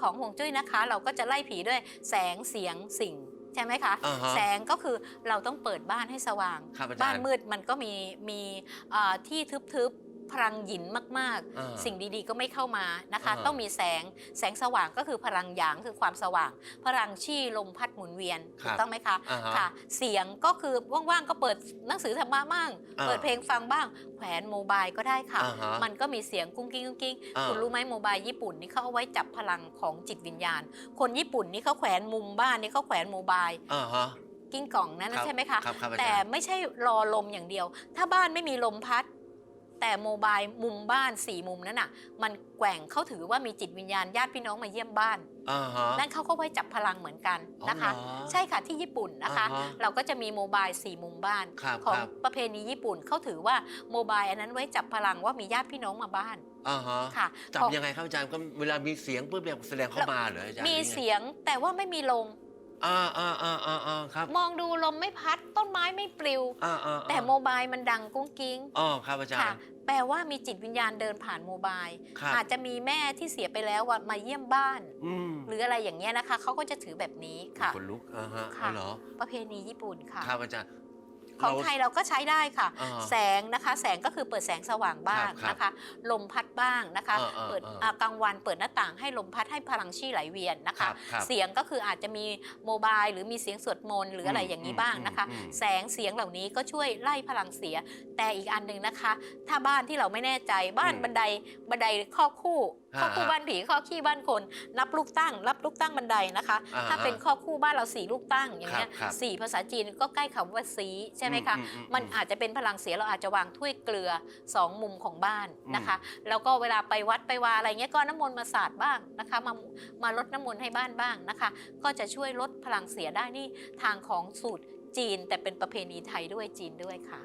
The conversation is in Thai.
ของห่วงจุ้ยนะคะ เราก็จะไล่ผีด้วยแสงเสียงสิ่งใช่ไหมคะ อ่าฮะแสงก็คือเราต้องเปิดบ้านให้สว่าง ครับอาจารย์ บ้านมืดมันก็มีมีเอ่อที่ทึบๆ พลังหยินมากอ่าๆ สิ่งดีๆ ก็ไม่เข้ามานะคะ อ่า ต้องมีแสงแสงสว่างก็คือพลังหยางคือความสว่าง พลังชี่ลมพัดหมุนเวียนครับถูกต้องไหมคะ อ่าฮะ ค่ะเสียงก็คือว่างๆก็เปิดหนังสือธรรมะบ้าง อ่าเปิดเพลงฟังบ้าง แขวนโมบายก็ได้ค่ะ อ่าฮะมันก็มีเสียงกุ้งกิ้งกุ้งกิ้งอ่า คุณรู้ไหมโมบายญี่ปุ่นนี่เขาเอาไว้จับพลังของจิตวิญญาณ คนญี่ปุ่นนี่เขาแขวนมุมบ้านนี่เขาแขวนโมบายอ่าฮะกิ้งกล่องนั้นครับใช่ไหมคะ ครับครับอาจารย์ แต่ไม่ใช่รอลมอย่างเดียว ถ้าบ้านไม่มีลมพัด แต่โมบายมุมบ้านสี่มุมนั้นน่ะ มันแกว่งเขาถือว่ามีจิตวิญญาณญาติพี่น้องมาเยี่ยมบ้าน อ่าฮะ นั่นเขาก็ไว้จับพลังเหมือนกันนะคะ อ๋อเหรอใช่ค่ะที่ญี่ปุ่นนะคะ อ่าฮะเราก็จะมีโมบายสี่มุมบ้านครับของครับ ประเพณีญี่ปุ่นเขาถือว่าโมบายอันนั้นไว้จับพลังว่ามีญาติพี่น้องมาบ้านอ่าฮะค่ะจับของยังไงครับอาจารย์ก็เวลามีเสียงปุ๊บเนี่ยแสดงเข้ามาเหรออาจารย์มีหรือไงเสียงแต่ว่าไม่มีลม อ่าอ่าอ่าอ่าอ่าครับมองดูลมไม่พัดต้นไม้ไม่ปลิวอ่าอ่าแต่โมบายมันดังกุ้งกิ้งอ๋อครับอาจารค่ะ ย์ แปลว่ามีจิตวิญญาณเดินผ่านโมบาย ครับ อาจจะมีแม่ที่เสียไปแล้วว่ามาเยี่ยมบ้าน อืมหรืออะไรอย่างเงี้ยนะคะเขาก็จะถือแบบนี้ค่ะ คนลุกอ่าฮะค่ะ อ๋อเหรอประเพณีญี่ปุ่นค่ะ ครับอาจารย์ ของเราไทยเราก็ใช้ได้ค่ะ อ่าแสงนะคะ แสงก็คือเปิดแสงสว่างบ้างครับนะคะ ลมพัดบ้างนะคะ อ่าอ่าเปิดอ่าอ่ากลางวันเปิดหน้าต่างให้ลมพัดให้พลังชี่ไหลเวียนนะครัคะ บครับเสียงก็คืออาจจะมีโมบายหรือมีเสียงสวดมนต์หรืออะไรอืมอย่างนี้บ้างนะคะ อืมอืมแสงเสียงเหล่านี้ก็ช่วยไล่พลังเสีย แต่อีกอันหนึ่งนะคะ ถ้าบ้านที่เราไม่แน่ใจบ้านบันไดบันไดข้อคู่ข้อคู่อ่าบ้านผีข้อขี้บ้านคน นับลูกตั้งรับลูกตั้งบันไดนะคะ อ่าถ้าเป็นข้อคู่บ้านเราสี่ลูกตั้งอย่างเงี้ยครับครับ สี่ภาษาจีนก็ใกล้คำว่าสีใช่ไหมคะอือืมันอาจจะเป็นพลังเสียเราอาจจะวางถ้วยเกลือสองมุมของบ้านนะคะ แล้วก็เวลาไปวัดไปวาอะไรเงี้ยก็น้ำมนต์มาสาดบ้างนะคะมามาลดน้ำมนต์ให้บ้านบ้างนะคะ ก็จะช่วยลดพลังเสียได้นี่ทางของสูตรจีนแต่เป็นประเพณีไทยด้วยจีนด้วยค่ะ